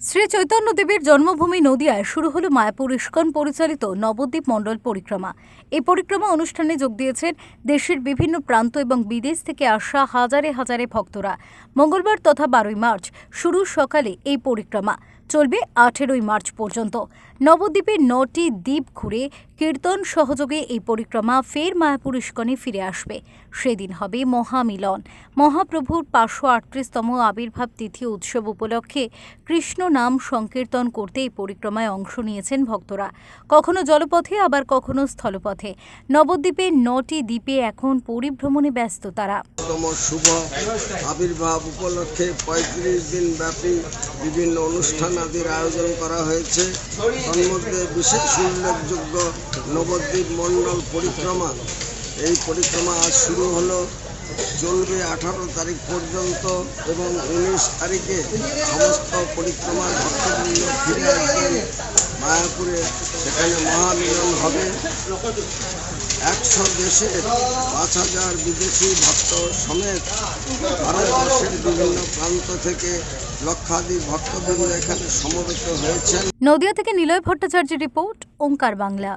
শ্রী চৈতন্যদেবের জন্মভূমি নদিয়ায় শুরু হলো মায়াপুর ইস্কন পরিচালিত নবদ্বীপ মণ্ডল পরিক্রমা। এই পরিক্রমা অনুষ্ঠানে যোগ দিয়েছেন দেশের বিভিন্ন প্রান্ত এবং বিদেশ থেকে আসা হাজারে হাজারে ভক্তরা। মঙ্গলবার তথা বারোই মার্চ শুরু সকালে এই পরিক্রমা। চলবে আঠেরোই মার্চ পর্যন্ত। নবদ্বীপের নটি দ্বীপ ঘুরে কীর্তন সহযোগে এই পরিক্রমা ফের মায়াপুর ইস্কনে ফিরে আসবে। সেদিন হবে মহামিলন। মহাপ্রভুর পাঁচশো আটত্রিশতম আবির্ভাব তিথি উৎসব উপলক্ষে কৃষ্ণ নাম সংকীর্তন করতে এই পরিক্রমায় অংশ নিয়েছেন ভক্তরা। কখনো জলপথে, আবার কখনো স্থলপথে। নবদ্বীপের নটি দ্বীপে এখন পরিভ্রমণে ব্যস্ত তারা। শুভ আবির্ভাব উপলক্ষে পঁয়ত্রিশ দিন ব্যাপী বিভিন্ন অনুষ্ঠান আদির আয়োজন করা হয়েছে। তন্মধ্যে বিশেষ উল্লেখযোগ্য নবদ্বীপ মণ্ডল পরিক্রমা। এই পরিক্রমা আজ শুরু হলো। চলবে আঠারো তারিখ পর্যন্ত এবং উনিশ তারিখে সমস্ত পরিক্রমার ভক্তবৃন্দ ফিরে আসবেন। মায়াপুরে সেখানে মহামিলন হবে। একশো দেশের পাঁচ হাজার বিদেশি ভক্ত সমেত ভারতবর্ষের বিভিন্ন প্রান্ত থেকে লক্ষাধিক ভক্তবৃন্দ এখানে সমবেত হয়েছেন। নদিয়া থেকে নিলয় ভট্টাচার্যের রিপোর্ট, ওঙ্কার বাংলা।